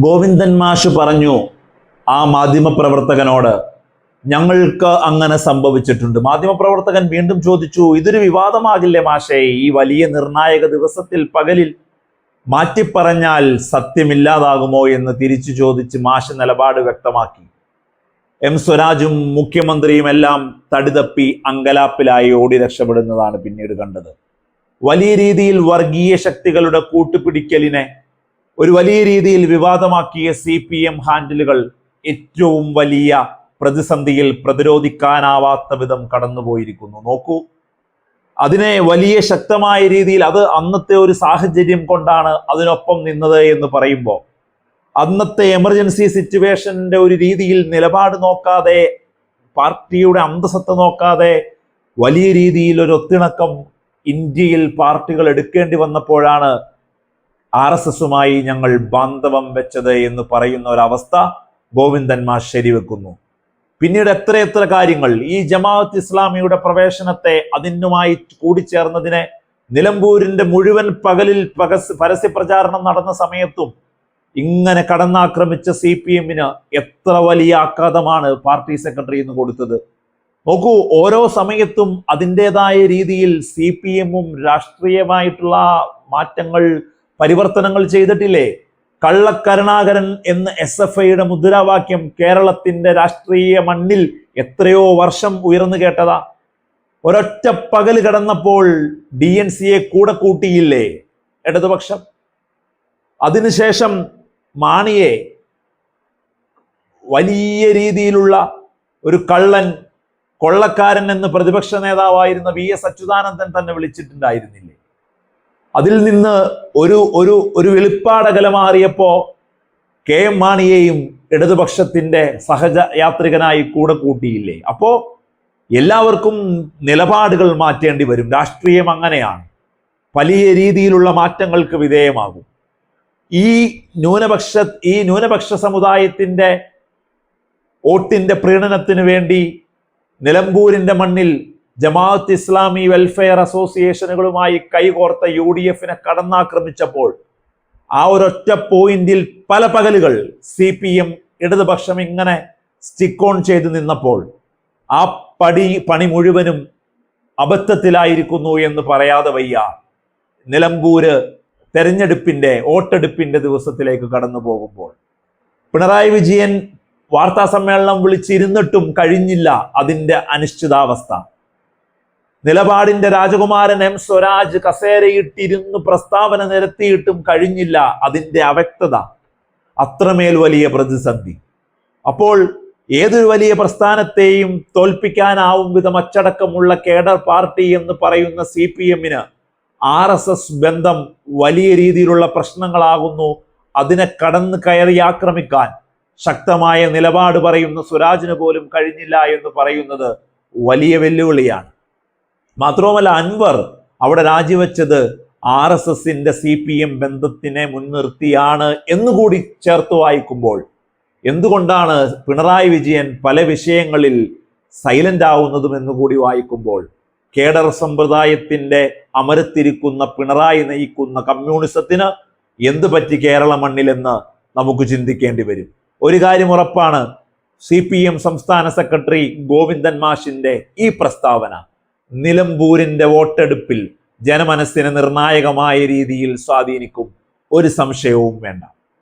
ഗോവിന്ദൻ മാഷ് പറഞ്ഞു ആ മാധ്യമപ്രവർത്തകനോട് ഞങ്ങൾക്ക് അങ്ങനെ സംഭവിച്ചിട്ടുണ്ട്. മാധ്യമപ്രവർത്തകൻ വീണ്ടും ചോദിച്ചു ഇതൊരു വിവാദമാകില്ലേ മാഷേ? ഈ വലിയ നിർണായക ദിവസത്തിൽ പകലിൽ മാറ്റിപ്പറഞ്ഞാൽ സത്യമില്ലാതാകുമോ എന്ന് തിരിച്ചു ചോദിച്ച് മാഷ് നിലപാട് വ്യക്തമാക്കി. എം. സ്വരാജും മുഖ്യമന്ത്രിയും എല്ലാം തടിതപ്പി അങ്കലാപ്പിലായി ഓടി രക്ഷപ്പെടുന്നതാണ് പിന്നീട് കണ്ടത്. വലിയ രീതിയിൽ വർഗീയ ശക്തികളുടെ കൂട്ടുപിടിക്കലിനെ ഒരു വലിയ രീതിയിൽ വിവാദമാക്കിയ സി പി എം ഹാൻഡിലുകൾ ഏറ്റവും വലിയ പ്രതിസന്ധിയിൽ പ്രതിരോധിക്കാനാവാത്ത വിധം കടന്നുപോയിരിക്കുന്നു. നോക്കൂ. അതിനെ വലിയ ശക്തമായ രീതിയിൽ അത് അന്നത്തെ ഒരു സാഹചര്യം കൊണ്ടാണ് അതിനൊപ്പം നിന്നത് എന്ന് പറയുമ്പോൾ അന്നത്തെ എമർജൻസി സിറ്റുവേഷന്റെ ഒരു രീതിയിൽ നിലപാട് നോക്കാതെ പാർട്ടിയുടെ അന്തസത്ത നോക്കാതെ വലിയ രീതിയിൽ ഒരു ഒത്തിണക്കം ഇന്ത്യയിൽ പാർട്ടികൾ എടുക്കേണ്ടി വന്നപ്പോഴാണ് ആർ എസ് എസുമായി ഞങ്ങൾ ബാന്ധവം വെച്ചത് എന്ന് പറയുന്ന ഒരവസ്ഥ ഗോവിന്ദന്മാർ ശരിവെക്കുന്നു. പിന്നീട് എത്ര എത്ര കാര്യങ്ങൾ ഈ ജമാഅത്ത് ഇസ്ലാമിയുടെ പ്രവേശനത്തെ അതിനുമായി കൂടിച്ചേർന്നതിനെ നിലമ്പൂരിന്റെ മുഴുവൻ പകലിൽ പകസ് പരസ്യ പ്രചാരണം നടന്ന സമയത്തും ഇങ്ങനെ കടന്നാക്രമിച്ച സി പി എമ്മിന് എത്ര വലിയ ആഘാതമാണ് പാർട്ടി സെക്രട്ടറി എന്ന് കൊടുത്തത്. നോക്കൂ ഓരോ സമയത്തും അതിന്റെതായ രീതിയിൽ സി പി എമ്മും രാഷ്ട്രീയമായിട്ടുള്ള മാറ്റങ്ങൾ പരിവർത്തനങ്ങൾ ചെയ്തിട്ടില്ലേ? കള്ളക്കരുണാകരൻ എന്ന എസ് എഫ് ഐയുടെ മുദ്രാവാക്യം കേരളത്തിന്റെ രാഷ്ട്രീയ മണ്ണിൽ എത്രയോ വർഷം ഉയർന്നു കേട്ടതാ. ഒരൊറ്റ പകൽ കിടന്നപ്പോൾ ഡി എൻ സിയെ കൂടെ കൂട്ടിയില്ലേ? ഇടതുപക്ഷം. അതിനുശേഷം മാണിയെ വലിയ രീതിയിലുള്ള ഒരു കള്ളൻ കൊള്ളക്കാരൻ എന്ന് പ്രതിപക്ഷ നേതാവായിരുന്ന വി എസ് അച്യുതാനന്ദൻ തന്നെ വിളിച്ചിട്ടുണ്ടായിരുന്നില്ലേ? അതിൽ നിന്ന് ഒരു ഒരു ഒരു വെളിപ്പാടകല മാറിയപ്പോ കെ എം മാണിയെയും ഇടതുപക്ഷത്തിന്റെ സഹജ യാത്രികനായി കൂടെ കൂട്ടിയില്ലേ? അപ്പോ എല്ലാവർക്കും നിലപാടുകൾ മാറ്റേണ്ടി വരും. രാഷ്ട്രീയം അങ്ങനെയാണ്. വലിയ രീതിയിലുള്ള മാറ്റങ്ങൾക്ക് വിധേയമാകും. ഈ ന്യൂനപക്ഷ ഈ ന്യൂനപക്ഷ സമുദായത്തിന്റെ വോട്ടിന്റെ പ്രീണനത്തിന് വേണ്ടി നിലമ്പൂരിന്റെ മണ്ണിൽ ജമാഅത്ത് ഇസ്ലാമി വെൽഫെയർ അസോസിയേഷനുകളുമായി കൈകോർത്ത യു ഡി എഫിനെ കടന്നാക്രമിച്ചപ്പോൾ ആ ഒരൊറ്റ പോയിന്റിൽ പല പകലുകൾ സി പി എം ഇടതുപക്ഷം ഇങ്ങനെ സ്റ്റിക്ക് ഓൺ ചെയ്തു നിന്നപ്പോൾ ആ പടി പണി മുഴുവനും അബദ്ധത്തിലായിരിക്കുന്നു എന്ന് പറയാതെ വയ്യ. നിലമ്പൂര് തെരഞ്ഞെടുപ്പിന്റെ വോട്ടെടുപ്പിന്റെ ദിവസത്തിലേക്ക് കടന്നു പോകുമ്പോൾ. പിണറായി വിജയൻ വാർത്താ സമ്മേളനം വിളിച്ചിരുന്നിട്ടും കഴിഞ്ഞില്ല അതിന്റെ അനിശ്ചിതാവസ്ഥ. നിലപാടിന്റെ രാജകുമാരൻ എം സ്വരാജ് കസേരയിട്ടിരുന്ന് പ്രസ്താവന നിരത്തിയിട്ടും കഴിഞ്ഞില്ല. അതിന്റെ അവ്യക്തത അത്രമേൽ വലിയ പ്രതിസന്ധി. അപ്പോൾ ഏതൊരു വലിയ പ്രസ്ഥാനത്തെയും തോൽപ്പിക്കാനാവും വിധം അച്ചടക്കമുള്ള കേഡർ പാർട്ടി എന്ന് പറയുന്ന സി പി എമ്മിന് ആർ എസ് എസ് ബന്ധം വലിയ രീതിയിലുള്ള പ്രശ്നങ്ങളാകുന്നു. അതിനെ കടന്ന് കയറി ആക്രമിക്കാൻ ശക്തമായ നിലപാട് പറയുന്ന സ്വരാജിന് പോലും കഴിഞ്ഞില്ല എന്ന് പറയുന്നത് വലിയ വെല്ലുവിളിയാണ്. മാത്രവുമല്ല അൻവർ അവിടെ രാജിവെച്ചത് ആർ എസ് എസിന്റെ സി പി എം ബന്ധത്തിനെ മുൻനിർത്തിയാണ് എന്നുകൂടി ചേർത്ത് വായിക്കുമ്പോൾ എന്തുകൊണ്ടാണ് പിണറായി വിജയൻ പല വിഷയങ്ങളിൽ സൈലന്റ് ആവുന്നതും എന്നുകൂടി വായിക്കുമ്പോൾ കേഡർ സമ്പ്രദായത്തിന്റെ അമരത്തിരിക്കുന്ന പിണറായി നയിക്കുന്ന കമ്മ്യൂണിസത്തിന് എന്ത് പറ്റി കേരള മണ്ണിലെന്ന് നമുക്ക് ചിന്തിക്കേണ്ടി വരും. ഒരു കാര്യം ഉറപ്പാണ് സി പി എം സംസ്ഥാന സെക്രട്ടറി ഗോവിന്ദൻ മാഷിന്റെ ഈ പ്രസ്താവന നിലമ്പൂരിന്റെ വോട്ടെടുപ്പിൽ ജനമനസ്സിനെ നിർണായകമായ രീതിയിൽ സ്വാധീനിക്കും. ഒരു സംശയവും വേണ്ട.